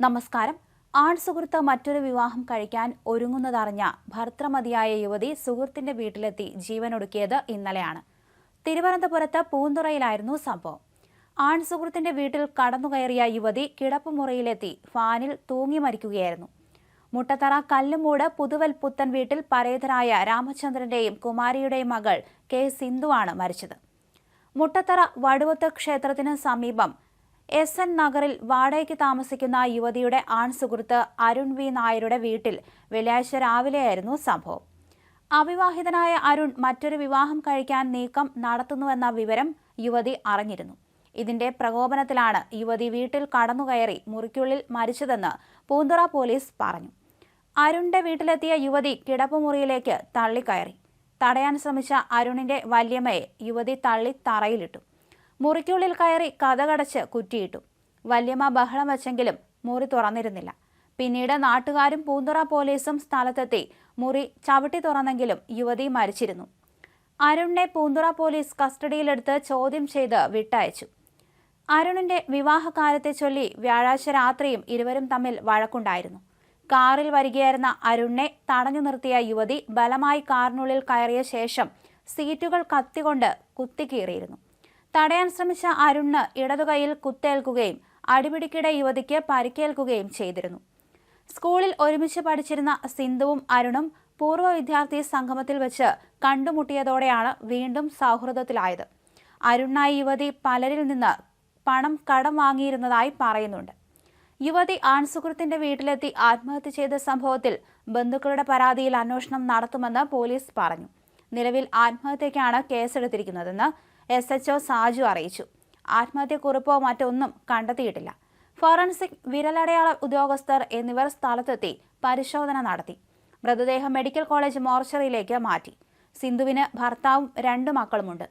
നമസ്കാരം. ആൺ സുഹൃത്ത് മറ്റൊരു വിവാഹം കഴിക്കാൻ ഒരുങ്ങുന്നതറിഞ്ഞ ഭർത്തൃമതിയായ യുവതി സുഹൃത്തിന്റെ വീട്ടിലെത്തി ജീവനൊടുക്കിയത് ഇന്നലെയാണ്. തിരുവനന്തപുരത്ത് പൂന്തുറയിലായിരുന്നു സംഭവം. ആൺ സുഹൃത്തിന്റെ വീട്ടിൽ കടന്നുകയറിയ യുവതി കിടപ്പുമുറിയിലെത്തി ഫാനിൽ തൂങ്ങി മരിക്കുകയായിരുന്നു. മുട്ടത്തറ കല്ലുമൂട് പുതുവൽ പുത്തൻ വീട്ടിൽ പരേതരായ രാമചന്ദ്രന്റെയും കുമാരിയുടെയും മകൾ കെ സിന്ധുവാണ് മരിച്ചത്. മുട്ടത്തറ വടുവത്ത് ക്ഷേത്രത്തിന് സമീപം എസ് എൻ നഗറിൽ വാടകയ്ക്ക് താമസിക്കുന്ന യുവതിയുടെ ആൺ സുഹൃത്ത് അരുൺ വി നായരുടെ വീട്ടിൽ വെള്ളിയാഴ്ച രാവിലെയായിരുന്നു സംഭവം. അവിവാഹിതനായ അരുൺ മറ്റൊരു വിവാഹം കഴിക്കാൻ നീക്കം നടത്തുന്നുവെന്ന വിവരം യുവതി അറിഞ്ഞിരുന്നു. ഇതിന്റെ പ്രകോപനത്തിലാണ് യുവതി വീട്ടിൽ കടന്നുകയറി മുറിക്കുള്ളിൽ മരിച്ചതെന്ന് പൂന്തുറ പോലീസ് പറഞ്ഞു. അരുണിന്റെ വീട്ടിലെത്തിയ യുവതി കിടപ്പുമുറിയിലേക്ക് തള്ളിക്കയറി. തടയാൻ ശ്രമിച്ച അരുണിന്റെ വല്യമ്മയെ യുവതി തള്ളി തറയിലിട്ടു. മുറിക്കുള്ളിൽ കയറി കഥകടച്ച് കുറ്റിയിട്ടു. വല്യമ്മ ബഹളം വെച്ചെങ്കിലും മുറി തുറന്നിരുന്നില്ല. പിന്നീട് നാട്ടുകാരും പൂന്തുറ പോലീസും സ്ഥലത്തെത്തി മുറി ചവിട്ടി തുറന്നെങ്കിലും യുവതി മരിച്ചിരുന്നു. അരുണിനെ പൂന്തുറ പോലീസ് കസ്റ്റഡിയിലെടുത്ത് ചോദ്യം ചെയ്ത് വിട്ടയച്ചു. അരുണിന്റെ വിവാഹകാലത്തെ ചൊല്ലി വ്യാഴാഴ്ച രാത്രിയും ഇരുവരും തമ്മിൽ വഴക്കുണ്ടായിരുന്നു. കാറിൽ വരികയായിരുന്ന അരുണിനെ തടഞ്ഞു നിർത്തിയ യുവതി ബലമായി കാറിനുള്ളിൽ കയറിയ ശേഷം സീറ്റുകൾ കത്തികൊണ്ട് കുത്തിക്കീറിയിരുന്നു. തടയാൻ ശ്രമിച്ച അരുണ് ഇടതുകൈയിൽ കുത്തേൽക്കുകയും അടിപിടിക്കിടെ യുവതിക്ക് പരിക്കേൽക്കുകയും ചെയ്തിരുന്നു. സ്കൂളിൽ ഒരുമിച്ച് പഠിച്ചിരുന്ന സിന്ധുവും അരുണും പൂർവ വിദ്യാർത്ഥി സംഗമത്തിൽ വെച്ച് കണ്ടുമുട്ടിയതോടെയാണ് വീണ്ടും സൗഹൃദത്തിലായത്. അരുണായി യുവതി പലരിൽ നിന്ന് പണം കടം വാങ്ങിയിരുന്നതായി പറയുന്നുണ്ട്. യുവതി ആൺസുഹൃത്തിന്റെ വീട്ടിലെത്തി ആത്മഹത്യ ചെയ്ത സംഭവത്തിൽ ബന്ധുക്കളുടെ പരാതിയിൽ അന്വേഷണം നടത്തുമെന്ന് പോലീസ് പറഞ്ഞു. നിലവിൽ ആത്മഹത്യയ്ക്കാണ് കേസെടുത്തിരിക്കുന്നതെന്ന് എസ് എച്ച് സാജു അറിയിച്ചു. ആത്മഹത്യക്കുറിപ്പോ മറ്റൊന്നും കണ്ടെത്തിയിട്ടില്ല. ഫോറൻസിക് വിരലടയാള ഉദ്യോഗസ്ഥർ എന്നിവർ സ്ഥലത്തെത്തി പരിശോധന നടത്തി. മൃതദേഹം മെഡിക്കൽ കോളേജ് മോർച്ചറിയിലേക്ക് മാറ്റി. സിന്ധുവിന് ഭർത്താവും രണ്ട് മക്കളുമുണ്ട്.